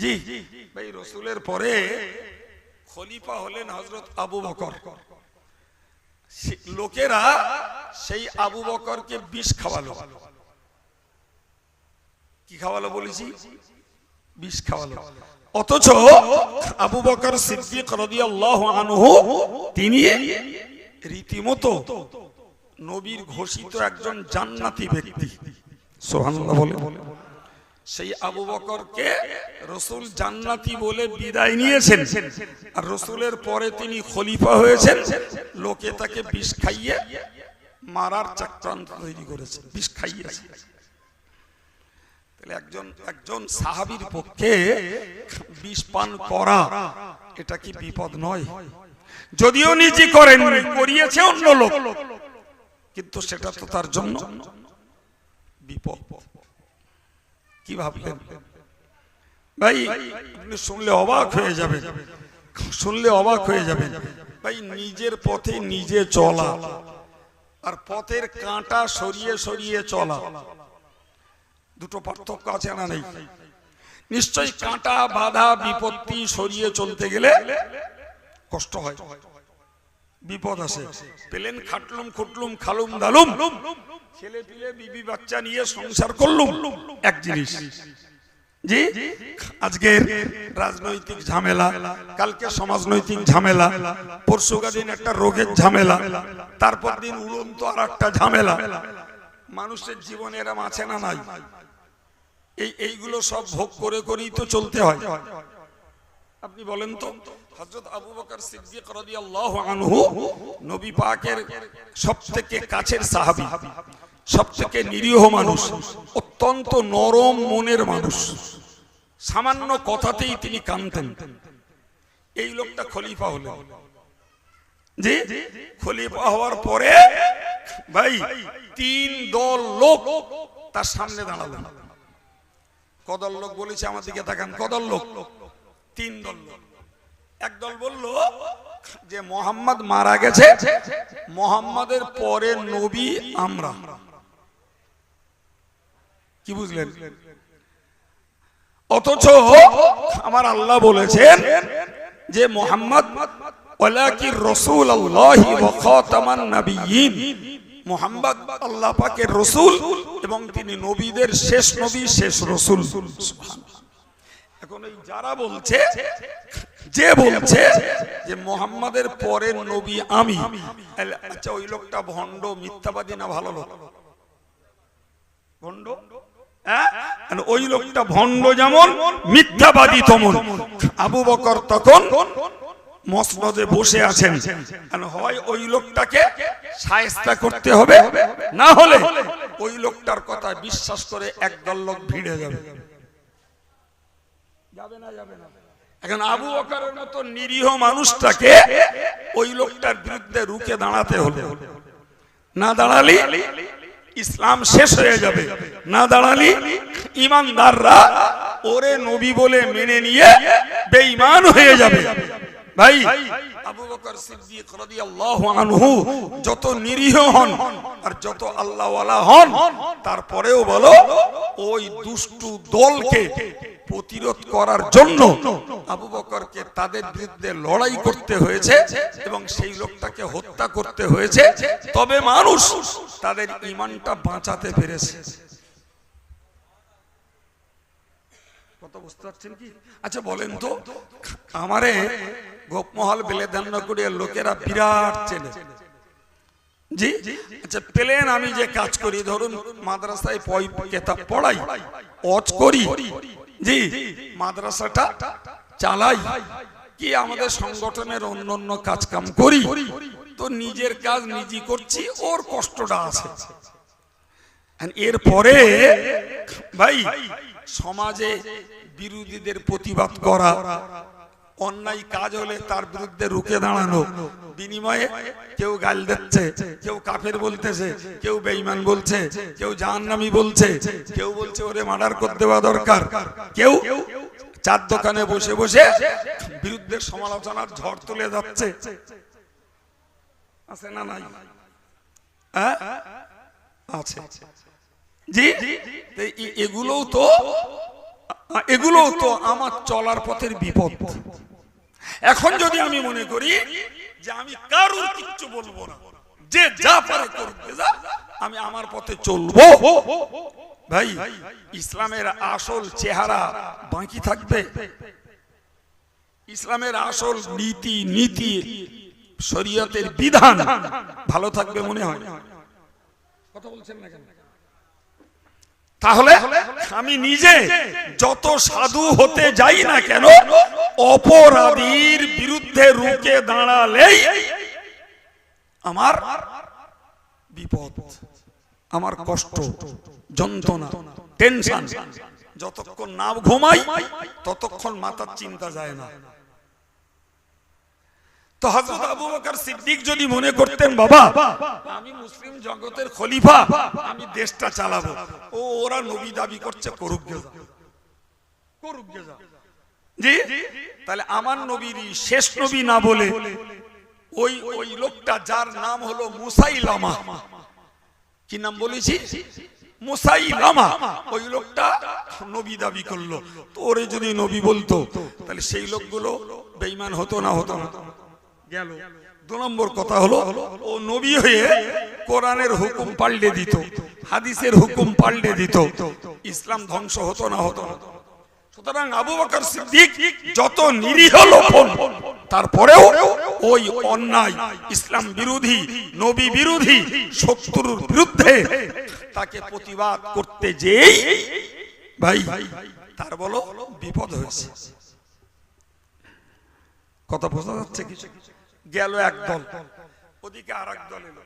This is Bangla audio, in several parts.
জি ভাই, রসুলের পরে খলিফা হলেন হজরত আবু বকর। লোকেরা সেই আবু বকরকে বিষ খাওয়ালো। কি খাওয়ালো বলেছি? বিষ খাওয়ালো। অথচ আবু বকর সিদ্দিক আনহু, তিনি রীতিমতো নবীর ঘোষিত একজন জান্নাতি ব্যক্তি। সুবহানাল্লাহ বলে। সেই আবু বকরকে রসুল জান্নাতি বলে বিদায় নিয়েছেন। আর রসুলের পরে তিনি খলিফা হয়েছেন। লোকে তাকে বিষ খাইয়ে মারার চক্রান্ত তৈরি করেছে। বিষ খাইয়েছে। একজন একজন সাহাবীর পক্ষে বিষ পান করা, এটা কি বিপদ নয়? যদিও নিজে করেন, করিয়েছে অন্য লোক। কিন্তু সেটা তো তার জন্য বিপদ। কি ভাবলেন? ভাই, আপনি শুনলে অবাক হয়ে যাবেন। শুনলে অবাক হয়ে যাবেন। ভাই, নিজের পথে নিজে চলা আর পথের কাঁটা সরিয়ে সরিয়ে চলা। দুটো পার্থক্য আছে না নেই? নিশ্চয়ই কাঁটা, বাধা, বিপত্তি সরিয়ে চলতে গেলে কষ্ট হয়। বিপদ আসে পেলেন খাটলুম, খুটলুম, খালুম, দালুম। ছেলে পিলে, বিবি, বাচ্চা নিয়ে সংসার করলুম। এক জিনিস। জি? আজকের রাজনৈতিক ঝামেলা, কালকে সমাজনৈতিক ঝামেলা, পরশু দিন একটা রোগের ঝামেলা, তারপর দিন উড়ন্ত আর একটা ঝামেলা। মানুষের জীবনে এরম আছে না নাই? এই, এইগুলো সব ভোগ করে করেই তো চলতে হয়। আপনি বলেন তো হযরত আবু বকর সিদ্দিক রাদিয়াল্লাহু আনহু নবী পাকের সবথেকে কাছের সাহাবী, সবথেকে নিরীহ মানুষ, অত্যন্ত নরম মনের মানুষ। সামান্য কথাতেই তিনি কানতেন এই লোকটা খলিফা হলেন। জি খলিফা হওয়ার পরে ভাই তিন দল লোক তার সামনে দাঁড়ালেন কদল লোক বলেছে আমার দিকে তাকান, কদল লোক। তিন দল লোক। একদল বলল, যে মোহাম্মদ মারা গেছে, মোহাম্মদের পরে নবী আমরা। কি বুঝলেন? অথচ আমার আল্লাহ বলেছেন যে মোহাম্মদ তিনি নবীদের শেষ শেষ রসুল। এখন এই যারা বলছে যে বলছে যে মোহাম্মদের পরের নবী আমি। আচ্ছা ওই লোকটা ভণ্ড, মিথ্যাবাদী না ভালো লোক? ভণ্ড? হ্যাঁ? ওই লোকটা ভণ্ড যেমন, মিথ্যাবাদী তমন। আবু বকর তখন মসনদে বসে আছেন। হয় ওই লোকটাকে সায়স্তা করতে হবে, না হলে ওই লোকটার কথা বিশ্বাস করে একদল লোক ভিড়ে যাবে। যাবে না যাবে না। এখন আবু বকরের মতো নিরীহ মানুষটাকে ওই লোকটার বিরুদ্ধে রুখে দাঁড়াতে হলে। না দাঁড়ালি, ইসলাম শেষ হয়ে যাবে। না দাঁড়ালি, ইমানদাররা ওরে নবী বলে মেনে নিয়ে বেঈমান হয়ে যাবে। ভাই, আবু বকর সিদ্দিক রাদিয়াল্লাহু আনহু যত নিরীহ হন আর যত আল্লাহওয়ালা হন, তারপরেও বলো, ওই দুষ্টু দলকে প্রতিরোধ করার জন্য তাদের বিরুদ্ধে লড়াই করতে হয়েছে এবং সেই লোকটাকে হত্যা করতে হয়েছে। তবে মানুষ তাদের ইমানটা বাঁচাতে পেরেছে। কি? আচ্ছা বলেন তো লোকেরা বিরাট চেনে। জি? আচ্ছা পেলেন আমি যে কাজ করি, ধরুন মাদ্রাসায় পড়াই করি। জি, মাদ্রাসাটা চালাই কি আমাদের সংগঠনের অন্য অন্য কাজ কাম করি? তো নিজের কাজ নিজে করছি, ওর কষ্টটা আছে। এরপরে, ভাই, সমাজে বিরোধীদের প্রতিবাদ করা, অন্যায় কাজ হলে তার বিরুদ্ধে রুখে দাঁড়ানো, বিনিময়ে কেউ গাল দিচ্ছে, কেউ কাফের বলতেছে, কেউ বেঈমান বলছে, কেউ জাহান্নামী বলছে, কেউ বলছে ওরে মার্ডার করতে দেওয়া দরকার, কেউ চার দোকানে বসে বসে বিরুদ্ধে সমালোচনার ঝড় তুলে যাচ্ছে। আছে না নাই? হ্যাঁ? আছে। জি? এগুলোও তো আহ, এগুলো তো আমার চলার পথের বিপদ। এখন যদি আমি মনে করি যে আমি কারুর কিচ্ছু বলব না যে যা পারে করতে যা আমি আমার পথে চলবো। ভাই, ইসলামের আসল চেহারা বাকি থাকবে। ইসলামের আসল নীতি নীতি, শরীয়তের বিধান ভালো থাকবে মনে হয়। কথা বলছেন না কেন? তাহলে আমি নিজে যত সাধু হতে যাই না কেন, অপরাধীর বিরুদ্ধে রুখে দাঁড়ালেই আমার বিপদ, আমার কষ্ট। যন্ত্রণা, টেনশন। যতক্ষণ না ঘুমাই, ততক্ষণ মাথার চিন্তা যায় না। মুসলিম জগতের খলিফা দেশটা চালাবো। ও, ওরা নবী দাবি করছে, করুক আমার নবীরই শেষ নবী না বলে, ওই ওই লোকটা যার নাম হলো মুসাইলামা। কি নাম বলেছি? মুসাইলামা ওই লোকটা নবী করল। ওরে যদি নবী বলতো, তাহলে সেই লোকগুলো হতো না হতো দু নম্বর কথা হলো, ও নবী হয়ে হুকুম পাল্টে দিত, হাদিসের হুকুম পাল্টে দিত। ইসলাম ধ্বংস হতো না হতো না। সুতরাং আবু বকর সিদ্দিক যত নিরীহ লোকন তারপরেও ওই অন্যায় ইসলাম বিরোধী, নবী বিরোধী, শত্রুর বিরুদ্ধে তাকে প্রতিবাদ করতে যেই ভাই, তার বলো বিপদ হয়েছে। কথা বোঝা যাচ্ছে কিছু গেল এক দল, ওদিকে আর এক দল এলো।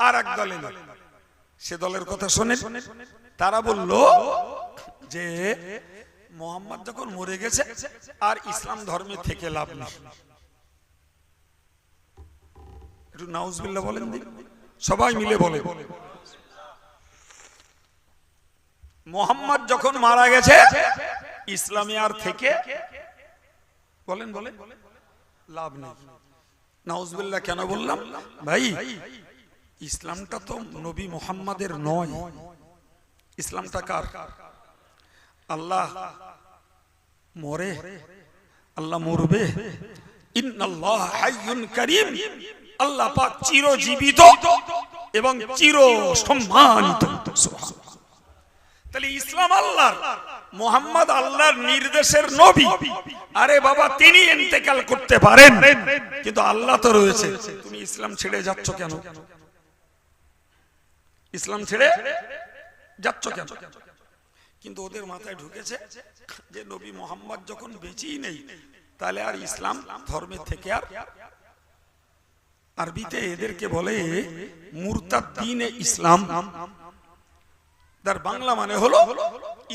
আর এক দল এলো। সে দলের কথা শোনে তারা বলল যে মোহাম্মদ যখন মরে গেছে, আর ইসলাম ধর্মে থেকে লাভ নেই। একটু নাউজবিল্লাহ বলেন সবাই মিলে বলে। মোহাম্মদ যখন মারা গেছে, ইসলামে আর থেকে বলেন বলেন। লাভ নেই। নাউজবিল্লাহ কেন বললাম? ভাই, ইসলামটা তো নবী মোহাম্মদের নয়। ইসলামটা কার কার? আল্লাহ মরে, আল্লাহ মরবে। আল্লাহ পাক চিরজীবিত এবং চির সম্মানিত তাহলে ইসলাম আল্লাহর, মোহাম্মদ আল্লাহর নির্দেশের নবী। আরে বাবা, তিনি ইন্তেকাল করতে পারেন। কিন্তু আল্লাহ তো রয়েছে। তুমি ইসলাম ছেড়ে যাচ্ছ কেন? ইসলাম ছেড়ে যাচ্ছ কেন? কিন্তু ওদের মাথায় ঢুকেছে যে নবী মোহাম্মদ যখন বেঁচেই নেই, তাহলে আর ইসলাম ধর্মের থেকে আর আরবিতে এদেরকে বলে মুরতাদ দিনে ইসলাম। তার বাংলা মানে হলো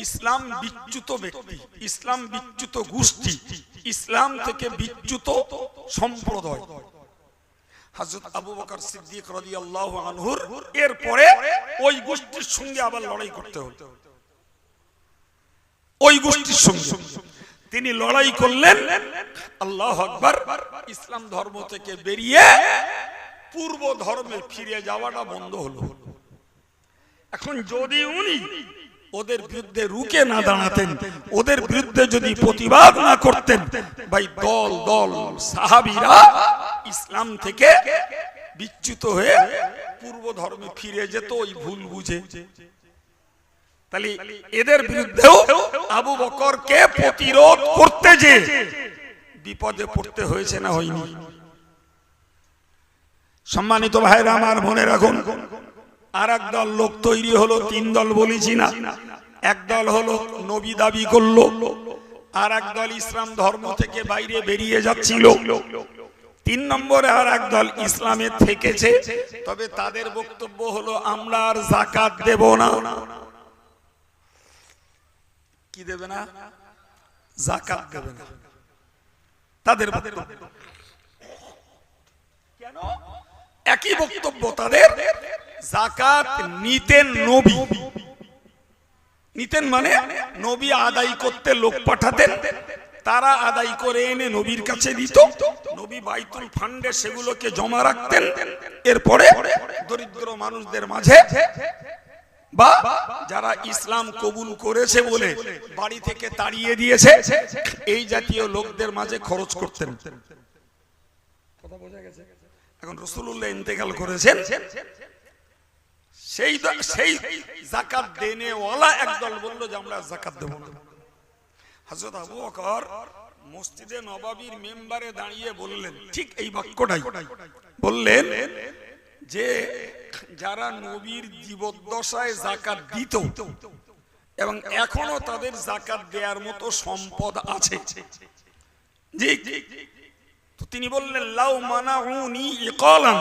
ইসলাম বিচ্যুত ব্যক্তি, ইসলাম বিচ্যুত গোষ্ঠী, ইসলাম থেকে বিচ্যুত সম্প্রদায়। হযরত আবু বকর সিদ্দিক রাদিয়াল্লাহু আনহুর এরপরে ওই গোষ্ঠীর সঙ্গে আবার লড়াই করতে হলো। ওই গোষ্ঠীর সঙ্গে। তিনি লড়াই করলেন। আল্লাহ আকবার। ইসলাম ধর্ম থেকে বেরিয়ে পূর্ব ধর্মে ফিরে যাওয়াটা বন্ধ হলো। এখন যদি উনি ওদের বিরুদ্ধে রুকে না দাঁড়াতেন, ওদের বিরুদ্ধে যদি প্রতিবাদ না করতেন, ভাই দল দল, সাহাবিরা ইসলাম থেকে বিচ্যুত হয়ে পূর্ব ধর্মে ফিরে যেত, ওই ভুল বুঝে। তাহলে এদের বিরুদ্ধেও আবু বকরকে প্রতিরোধ করতে যে বিপদে পড়তে হয়েছে না হয়নি। সম্মানিত ভাইরা আমার মনে রাখুন আর দল লোক তৈরি হলো, তিন দল বলেছি না। এক দল হলো নবী দাবি করল আর এক দল ইসলাম ধর্ম থেকে বাইরে বেরিয়ে যাচ্ছিল। তিন নম্বরে আর এক দল ইসলামে থেকেছে, তবে তাদের বক্তব্য হলো, আমরা আর জাকাত দেব না। কি দেবে না? জাকাত দেবে না। তাদের কেন? একই বক্তব্য তাদের জাকাত নিতেন নবী। নিতেন মানে নবী আদায় করতে লোক পাঠাতেন, তারা আদায় করে এনে নবীর কাছে দিত। নবী বাইতুল ফান্ডে সেগুলোকে জমা রাখতেন। এরপরে দরিদ্র মানুষদের মাঝে বা যারা ইসলাম কবুল করেছে বলে বাড়ি থেকে তাড়িয়ে দিয়েছে, এই জাতীয় লোকদের মাঝে খরচ করতেন। কথা বোঝা গেছে? এখন রসুল্লাহ ইন্তেকাল করেছেন। সেই সেই জাকাত দেনেওয়ালা একদল বলল যে, আমরা জাকাত দেব না। হযরত আবু বকর মসজিদে নবাবীর মেম্বারে দাঁড়িয়ে বললেন, ঠিক এই বাক্যটাই। বললেন যে যারা নবীর জীবদ্দশায় জাকাত দিত এবং এখনও তাদের জাকাত দেওয়ার মতো সম্পদ আছে। তিনি বললেন, লাউ মানাউনি ইকালান।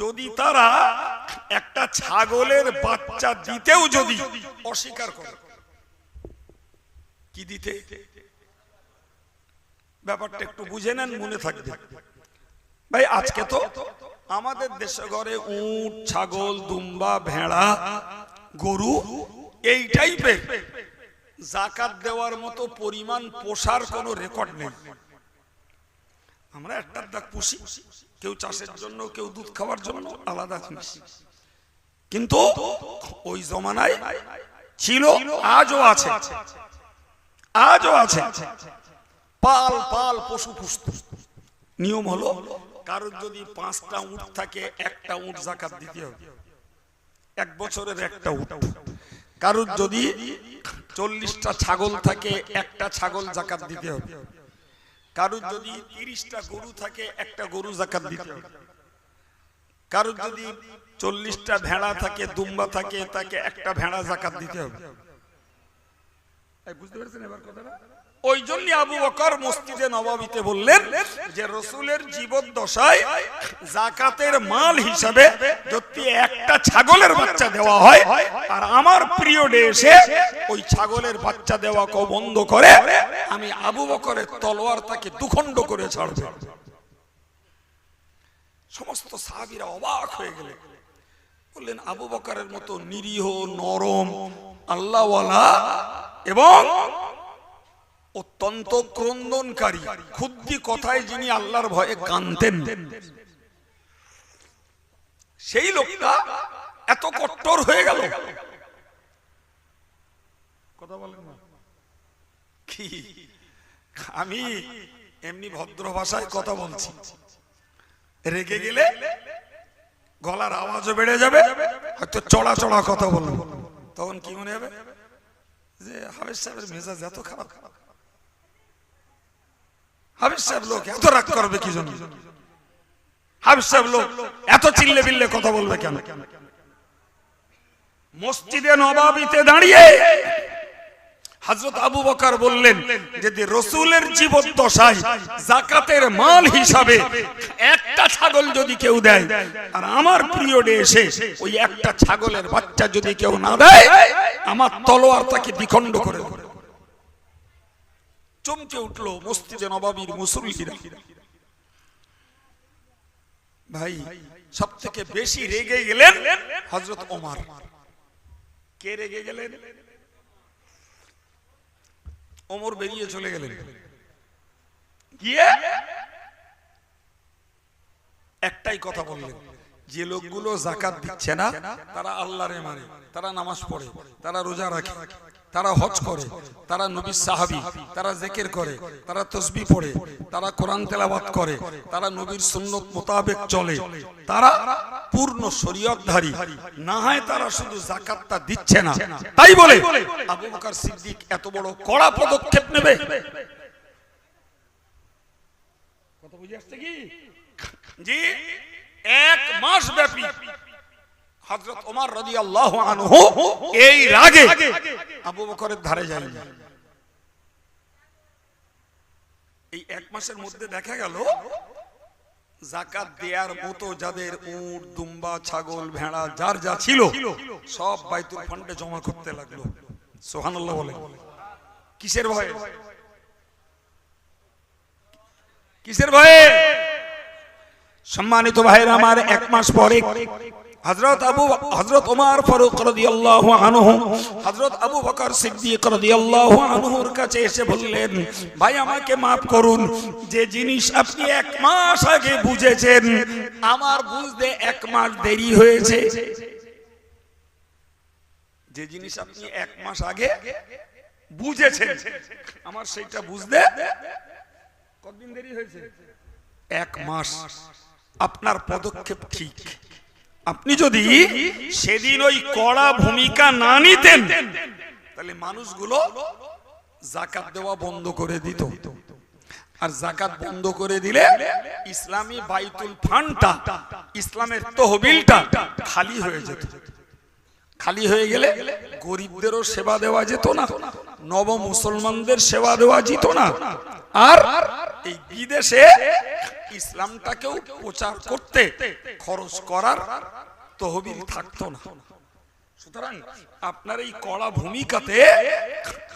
যদি তারা একটা ছাগলের বাচ্চা দিতেও যদি অস্বীকার করে, কি দিতে? ব্যাপারটা একটু বুঝে নেন, মনে থাকবে। ভাই, আজকে তো আমাদের দেশে ঘরে উট, ছাগল, দুম্বা, ভেড়া, গরু, এই টাইপের জাকাত দেওয়ার মতো পরিমাণ পোষার কোনো রেকর্ড নেই। আমরা একটা দাগ পুষি, কেউ চাষের জন্য, কেউ দুধ খাওয়ার জন্য আলাদা জিনিস। কিন্তু ওই জমানায় ছিল, আজও আছে। আজও আছে। পাল পাল, পশু পুষত। নিয়ম হলো কারোর যদি পাঁচটা উট থাকে, একটা উট জাকাত দিতে হবে। এক বছরের একটা উট। কারোর যদি চল্লিশটা ছাগল থাকে, একটা ছাগল জাকাত দিতে হবে। কারোর যদি তিরিশটা গরু থাকে, একটা গরু জাকাত দিতে হবে। কারোর যদি চল্লিশটা ভেড়া থাকে, দুম্বা থাকে, তাকে একটা ভেড়া জাকাত দিতে হবে। বুঝতে পারছেন এবার কথাটা? ওই জন্য আবু বকর মসজিদে নবাবিতে বললেন যে রসুলের জীবদ্দশায় জাকাতের মাল হিসাবে যদি একটা ছাগলের বাচ্চা দেওয়া হয়, আর আমার পিরিয়ডে এসে ওই ছাগলের বাচ্চা দেওয়াকে বন্ধ করে আমি আবু বকরের তলোয়ার তাকে দুখণ্ড করে ছাড়বে। সমস্ত সাহাবীরা অবাক হয়ে গেলেন বললেন, আবু বকরের মতো নিরীহ, নরম, আল্লাহওয়ালা এবং অত্যন্ত ক্রন্দনকারী ক্ষুদ্রি কথায় যিনি আল্লাহর ভয়ে কানতেন সেই লোকটা এত কট্টর হয়ে গেল। কথা বলেন না। কি? আমি এমনি ভদ্র ভাষায় কথা বলছি। রেগে গেলে গলার আওয়াজও বেড়ে যাবে হয়তো চড়া চড়া কথা বলব। তখন কি মনে হবে? যে হাবিজ সাহেবের মেজাজ এত খারাপ। হাবিজ সাহেব লোক যদি রসুলের জাকাতের মাল হিসাবে একটা ছাগল যদি কেউ দেয়, আর আমার পিরিয়ডে এসে ওই একটা ছাগলের বাচ্চা যদি কেউ না দেয়, আমার তলোয়ার তাকে দ্বিখণ্ড করে। চমকে উঠল মসজিদে নবাবির মুসল্লিরা। ভাই সব থেকে বেশি রেগে গেলেন হযরত ওমর। কে রেগে গেলেন? ওমর বেরিয়ে চলে গেলেন। গিয়ে একটাই কথা বললেন, যে লোকগুলো জাকাত দিচ্ছে না, তারা আল্লাহরে মানে তারা নামাজ পড়ে, তারা রোজা রাখে। তারা হজ করে, তারা নবীর সাহাবি, তারা জেকের করে, তারা তসবি পড়ে, তারা কোরআন তেলাবাত করে, তারা নবীর সুন্নত মোতাবেক চলে। তারা পূর্ণ শরীয়তধারী। না হয় তারা শুধু জাকাতটা দিচ্ছে না। তাই বলে আবু বকর সিদ্দিক এত বড় কড়া পদক্ষেপ নেবে। কথা বুঝে আসছে কি? জি, এক মাস ব্যাপী হযরত ওমর রাদিয়াল্লাহু আনহু এই রাগে আবু বকরের ধারে এই এক মাসের মধ্যে দেখা গেল, জাকাত মতো যাদের উট, দুম্বা, ছাগল, ভেড়া, যার যা ছিল, সব বাইতুল ফান্ডে জমা করতে লাগল। সোহানুল্লাহ বলে। কিসের ভয়ে? কিসের ভয়ে? সম্মানিত ভাইয়ের, আমার এক মাস পরে হযরত আবু হযরত ওমর ফারুক রাদিয়াল্লাহু আনহু, হযরত আবু বকর সিদ্দিক রাদিয়াল্লাহু আনহুর কাছে এসে বললেন, ভাই, আমাকে maaf করুন, যে জিনিস আপনি এক মাস আগে বুঝেছেন, আমার বুঝতে এক মাস দেরি হয়েছে। যে জিনিস আপনি এক মাস আগে বুঝেছেন, আমার সেইটা বুঝতে কতদিন দেরি হয়েছে? এক মাস। আপনার পদক্ষেপ ঠিক। আপনি যদি সেদিন ওই কড়া ভূমিকা না নিতেন, তাহলে মানুষগুলো জাকাত দেওয়া বন্ধ করে দিত। আর জাকাত বন্ধ করে দিলে ইসলামী বাইতুল ফান্ডটা ইসলামের তহবিলটা খালি হয়ে যেত। খালি হয়ে গেলে গরিবদেরও সেবা দেওয়া যেত না নব মুসলমানদের সেবা দেওয়া যেত না। আর এই বিদেশে ইসলামটাকেও প্রচার করতে খরচ করার তহবিল থাকতো না। সুতরাং আপনার এই কড়া ভূমিকাতে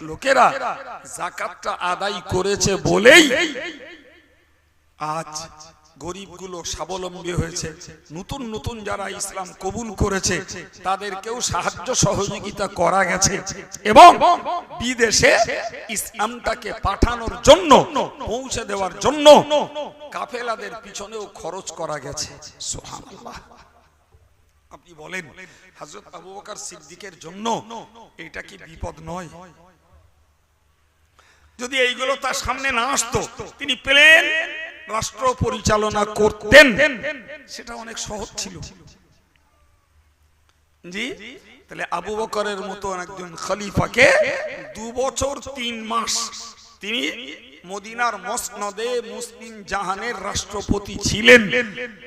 লোকেরা জাকাতটা আদায় করেছে বলেই আজ গরিবগুলো স্বাবলম্বী হয়েছে। নতুন নতুন যারা ইসলাম কবুল করেছে, তাদেরকেও সাহায্য সহযোগিতা করা গেছে। এবং বিদেশে ইসলামটাকে পাঠানোর জন্য, পৌঁছে দেওয়ার জন্য কাফেলাদের পিছনেও খরচ করা গেছে। আপনি বলেন হাজরত আবু বকর সিদ্দিকের জন্য এটা কি বিপদ নয়? যদি এইগুলো তার সামনে না আসতো, তিনি প্লেন রাষ্ট্র পরিচালনা করতেন। সেটা অনেক সহজ ছিল। জি? তাহলে আবু বকরের মতো একজন খলিফাকে দু বছর তিন মাস তিনি মদিনার মসনদে মুসলিম জাহানের রাষ্ট্রপতি ছিলেন।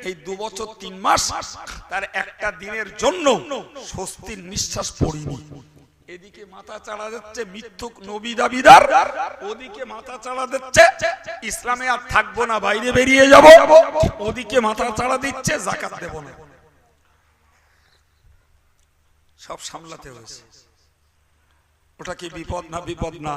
এই দু বছর তিন মাস তার একটা দিনের জন্য স্বস্তির নিঃশ্বাস পড়িনি। এদিকে মাথা যাচ্ছে মিথ্যুক নবী দাবিদার, ওদিকে মাথা দিচ্ছে, ইসলামে আর থাকব না, বাইরে বেরিয়ে যাব, ওদিকে মাথা চাড়া দিচ্ছে, জাকাত দেব না। সব সামলাতে হয়েছে। ওটা কি বিপদ না বিপদ না?